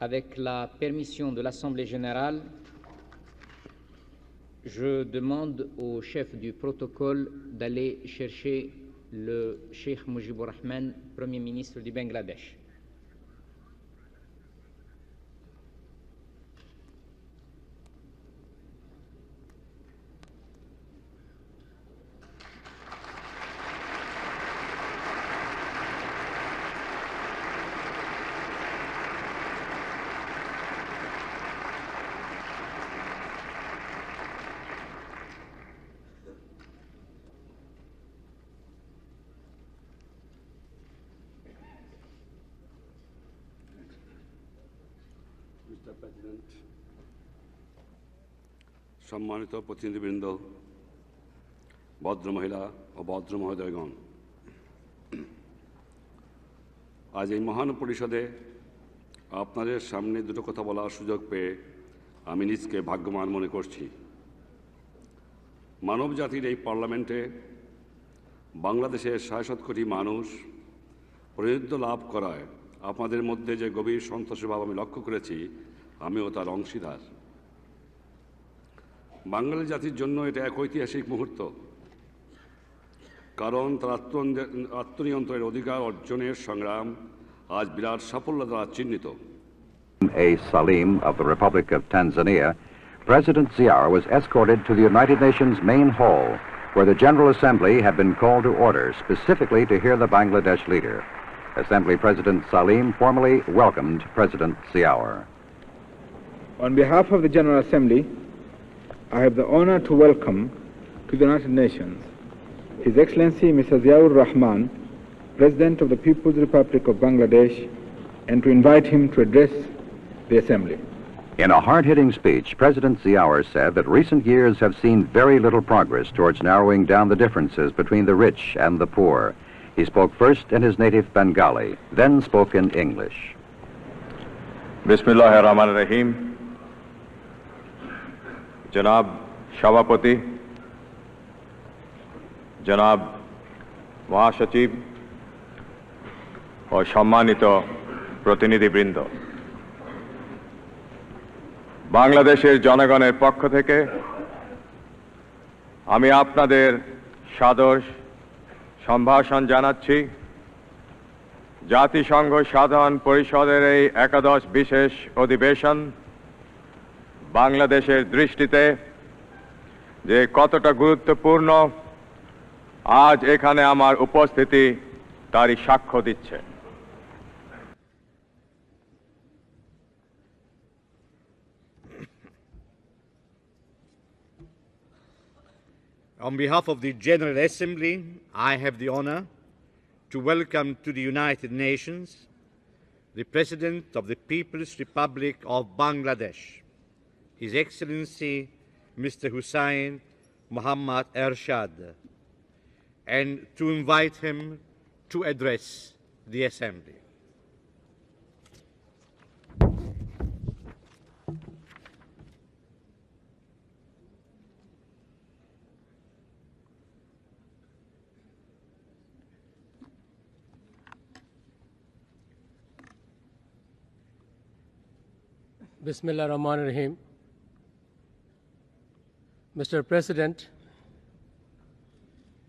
avec la permission de l'Assemblée générale, je demande au chef du protocole d'aller chercher le Cheikh Mujibur Rahman, Premier ministre du Bangladesh. Mister president সম্মানিত প্রতিনিধিবৃন্দ, ভদ্রমহিলা ও ভদ্র মহোদয়গণ আজ এই মহান পরিষদে আপনাদের সামনে দুটো কথা বলার সুযোগ পেয়ে আমি নিজকে ভাগ্যবান মনে করছি। মানব জাতির এই পার্লামেন্টে বাংলাদেশের সাড়ে কোটি মানুষ প্রতিনিধিত্ব লাভ করায় আপনাদের মধ্যে যে গভীর সন্তোষের ভাব আমি লক্ষ্য করেছি আমিও তার অংশীদার বাঙালি জাতির জন্য এটা এক ঐতিহাসিক মুহূর্ত কারণ তার আত্ম- আত্মনিয়ন্ত্রণের অধিকার অর্জনের সংগ্রাম আজ বিরাট সাফল্য দ্বারা চিহ্নিত A. Salim of the Republic of Tanzania, President Ziaur was escorted to the United Nations main hall, where the General Assembly had been called to order specifically to hear the Bangladesh leader. Assembly President Salim formally welcomed President Ziaur. On behalf of the General Assembly, I have the honor to welcome to the United Nations His Excellency Mr. Ziaur Rahman, President of the People's Republic of Bangladesh, and to invite him to address the Assembly. In a hard-hitting speech, President Ziaur said that recent years have seen very little progress towards narrowing down the differences between the rich and the poor. He spoke first in his native Bengali, then spoke in English. বিসমিল্লাহ রহমান রহিম জনাব সভাপতি জনাব মহাসচিব ও সম্মানিত প্রতিনিধিবৃন্দ বাংলাদেশের জনগণের পক্ষ থেকে আমি আপনাদের সাদর সম্ভাষণ জানাচ্ছি। জাতিসংঘ সাধারণ পরিষদের এই একাদশ বিশেষ অধিবেশন বাংলাদেশের দৃষ্টিতে যে কতটা গুরুত্বপূর্ণ, আজ এখানে আমার উপস্থিতি তারই সাক্ষ্য দিচ্ছে। On behalf of the General Assembly, I have the honor to welcome to the United Nations the President of the People's Republic of Bangladesh, His Excellency Mr. Hussein Muhammad Ershad, and to invite him to address the Assembly. Bismillah Rahman Rahim. Mr. President,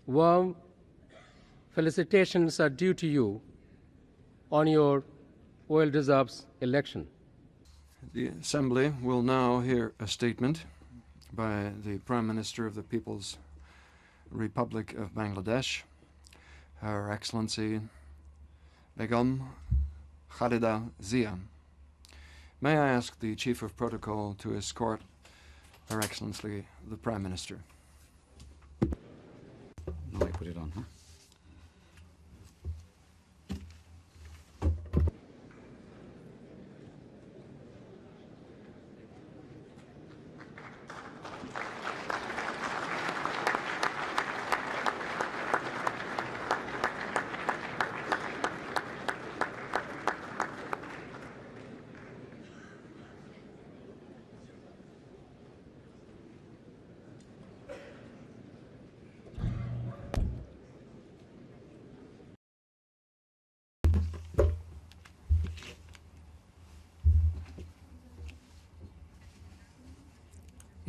warm felicitations are due to you on your well deserved election. The Assembly will now hear a statement by the Prime Minister of the People's Republic of Bangladesh, Her Excellency Begum Khalida Zia. May I ask the Chief of Protocol to escort Her Excellency the Prime Minister? Now I put it on, huh?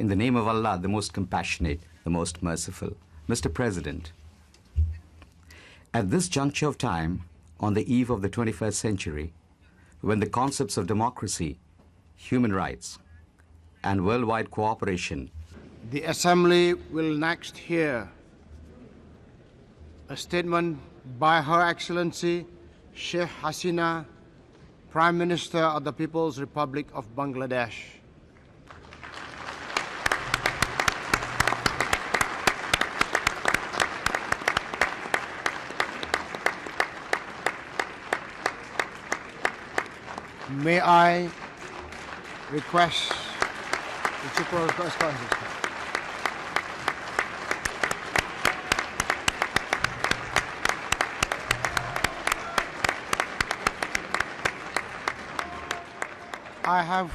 In the name of Allah, the most compassionate, the most merciful. Mr. President, at this juncture of time, on the eve of the 21st century, when the concepts of democracy, human rights, and worldwide cooperation The Assembly will next hear a statement by Her Excellency Sheikh Hasina, Prime Minister of the People's Republic of Bangladesh. May I request the of Correspondence? I have,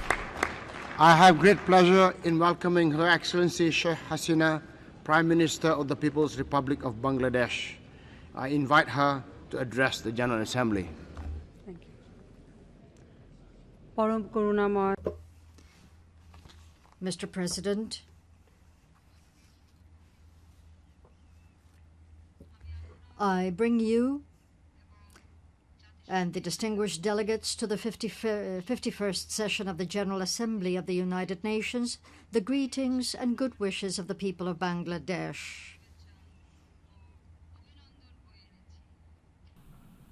I have great pleasure in welcoming Her Excellency Sheikh Hasina, Prime Minister of the People's Republic of Bangladesh. I invite her to address the General Assembly. পরম করুণাময় Mr. President, I bring you and the distinguished delegates to the 50 51st session of the General Assembly of the United Nations the greetings and good wishes of the people of Bangladesh.